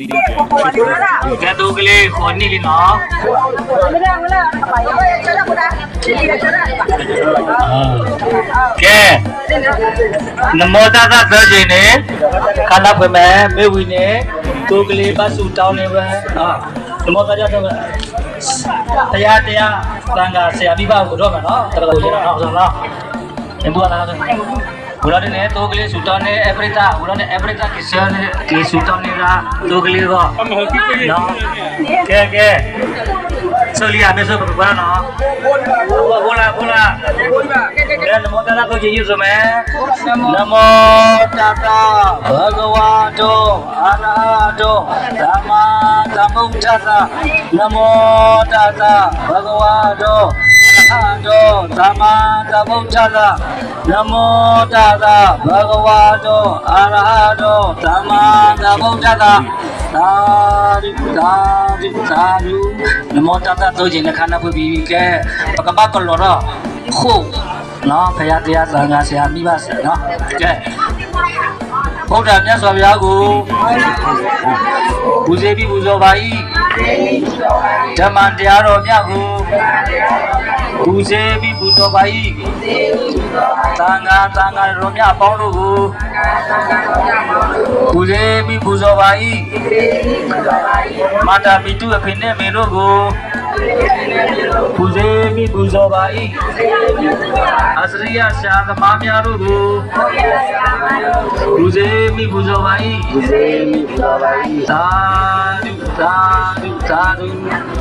ကဲတော့ကလေးခေါ်နေလीနော်ကဲနမောတသသောခြင်းနဲ့ခန္ဓာဖွယ်မဲ့မေဝီနဲ့တို့ကလေးပတ်စုတောင်းနေပဲဟာနမောတကြတော့တရားတရားသံဃာဆရာမိဘကိုတော့မယ်နော်တော်တော်လေးနော်ဆိုတော့ဒီဘူလာတော့ဘူလာနဲ့တို့ကလေးဆူတောင်းနေအပရိသဘူလာနဲ့အပရိသကိစ္စနဲ့ကေဆူတောင်းနေတာတို့ကလေး ಉಡಾನೆ ತೋಗ್ಲಿ ಸುತಾನೆ ಎಬ್ರಿತಾ ಉಡಾನೆ ने के ಕಿ ने ರಾ ತೋಗ್ಲಿ ಗೋ ಕೆ के चलिए हमें सब बोला ना? बोला बोला नमो दादा को जी जो मैं। नमो दादा भगवातो अनातो रामा तमुदाता नमो दादा भगवातो တောသမ္မာသမုဒ္ဒရာနမောတသဗဂဝါတောအာရဟတောသမ္မာသမုဒ္ဒရာသာရိသာရိသာရိနမောတသတို့ခြင်းနဲ့ခန္ဓာဖွပြီးကဲပကပကလောရခုနော်ဖရာတရားသံဃာဆရာမိပါစေနော်ကဲ ဘုရားမြတ်စွာဘုရားကိုပူဇေပြီးပူဇော်ပါ၏ဓမ္မတရားတော်မြတ်ကိုပူဇေပြီးပူဇော်ပါ၏သံဃာသံဃာတော်မြတ်အပေါင်းတို့ကိုပူဇေပြီးပူဇော်ပါ၏မာတာပိတုအဖေနဲ့မေတို့ကို ပူဇေပြီးပူဇော်ပါ၏အစရိယရှာသမားများတို့ကိုပူဇေပြီးပူဇော်ပါ၏ပူဇေပြီးပူဇော်ပါ၏သာဓု သာဓုသာဓု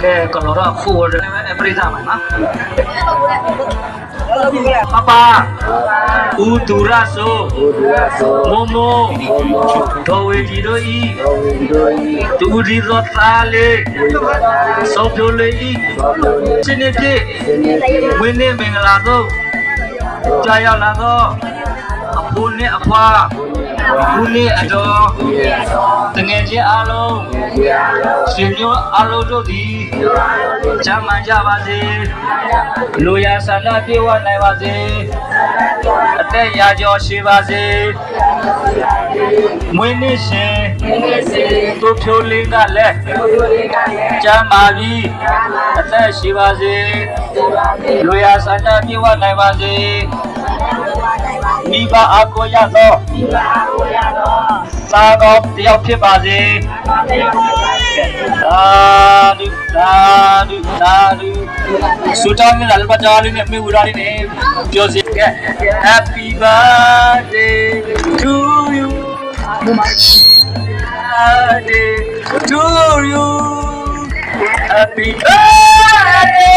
ကဲကလောရခိုးတယ်အပရိသမှာနော်ပပဥဒုရဆိုမောမောတော်ဝေဒီတို့ဤတူဒီသောသားလေးသောပြိုလေးဤစနေပြည့်ဝင်းနေမင်္ဂလာသောကြာရောက်လာသောအဖိုးနဲ့အဖွား ဦးလေးအတော်တငယ်ချင်းအားလုံးရှင်မျိုးအားလုံးတို့သည်ချမ်းသာကြပါစေလူရဆန္ဒပြေဝနိုင်ပါစေအသက်ရာကျော်ရှိပါစေမွေးနေ့ရှင်သူဖြိုးလေးကလည်းချမ်းသာပြီးအသက်ရှိပါစေလူရဆန္ဒပြေဝနိုင်ပါစေ မိဘအကိုရသောသာကောတယောက်ဖြစ်ပါစေသာဓုသာဓုသာဓုဆုတောင်းနေတာလည်းပါကြားလေးနဲ့မေဝရာလေးနဲ့ပြောစီကဲ Happy birthday to you birthday to you Happy birthday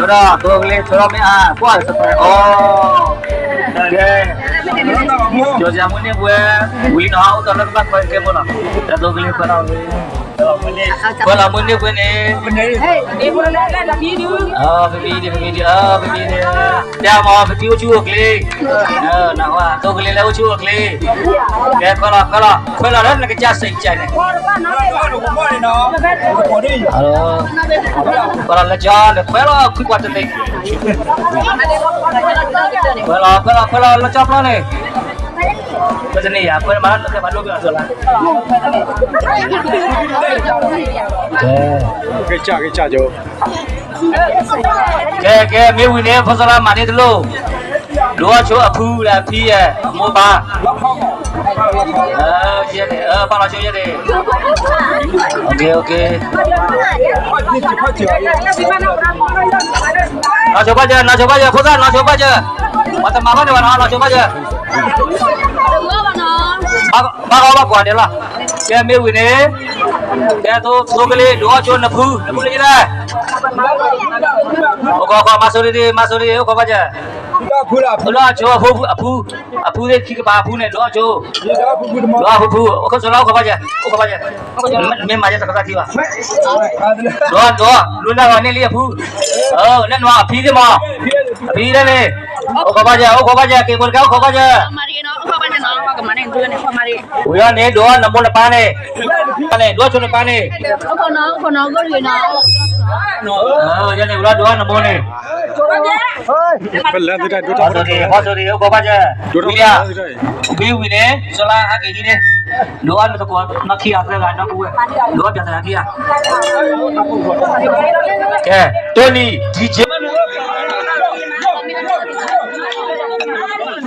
Sudah, tuang leh, sudah ni ah, kuat seperti oh. જો જામુને બુએ બુઈ નો આવ તો લગભગ પર કે બોલા તો ગલી પર આવ ကြမနေပွဲဝီနာအောင်တော့လည်းပတ်ခွင့်ကဲမလားตัวကလေးဖတော့ဘလာမနေပွဲနေ Hey, ini boleh lihat lagi ni. အာဘီဘီဒီဘီဒီအာဘီဘီဒီကြာမောဘတီချူကလေးအာ နော်ဟာตัวကလေးလည်းချူကလေးကဲခလာခလာခလာလည်းငါကြစိတ်ကြိုင်နေ Alors, para la ya, le fuera qui quattro te. Quella, quella, quella la chapla ne. Cosa ne ya? Quella mana ke balu ke asola. ကဲကြကဲကြကြော Ke ke me wi ne fasala ma ne tlo. Lo a cho a phu la phi ya mo ba. ờ chia này ờ bao là chia này ok ok nó chụp bao giờ nó chụp bao giờ phút ra nó chụp bao giờ mà tầm mà bao giờ nó nó chụp bao giờ ba ba ba ba quả đấy là cái miêu quỷ này cái tôi tôi cái này đũa cho nó phu nó phu lấy ra ô có có mà số đi mà số đi ô có bao giờ ဒါဖူလာဖူ đũa cho phu phu phu đấy khi cái bà phu này đũa cho ဒီဒါဖူဖူတမ đũa phu phu ô có số nào có bao giờ ô có bao giờ mình mà giờ sao thì ba အားတယ် đũa đũa luôn là này liền phu ờ nên mà phi đi mà phi đây này ô có bao giờ ô có bao giờ cái một cái ô có bao giờ မာရီနော်ခေါ်ပါနဲ့နော်ခေါ်ကမနဲ့သူနဲ့ခေါ်မာရီ ui này đũa nó muốn là ba này ba này đũa cho nó ba này ခေါ်နော်ခေါ်နော်ကိုရီနော် ờ giờ này đũa đũa nó muốn này ဘယ်လန်တဲ့တို့ဘာဆိုဒီဘာဆိုဒီကိုပါကြတို့ဒီတော့ရတဲ့ဘီဝီနေဇလာအကေကြီးနေလောအမတကောနခီအဖရကတော့ဘူးလောပြ Oke, Tony DJ.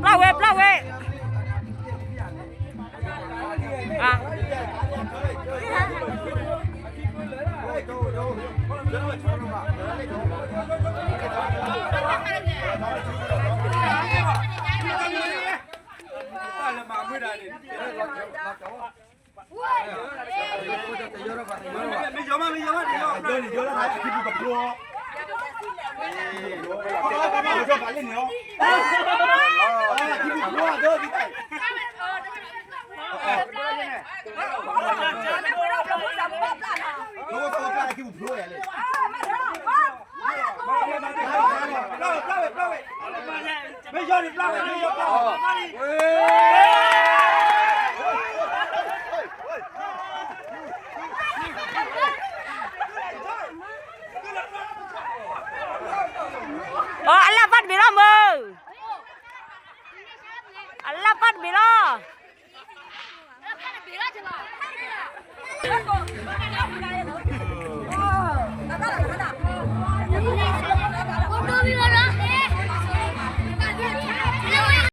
Plawe, plawe. Ah. Bây giờ thì lao về, bây giờ lao về. 看别了。看别了去了。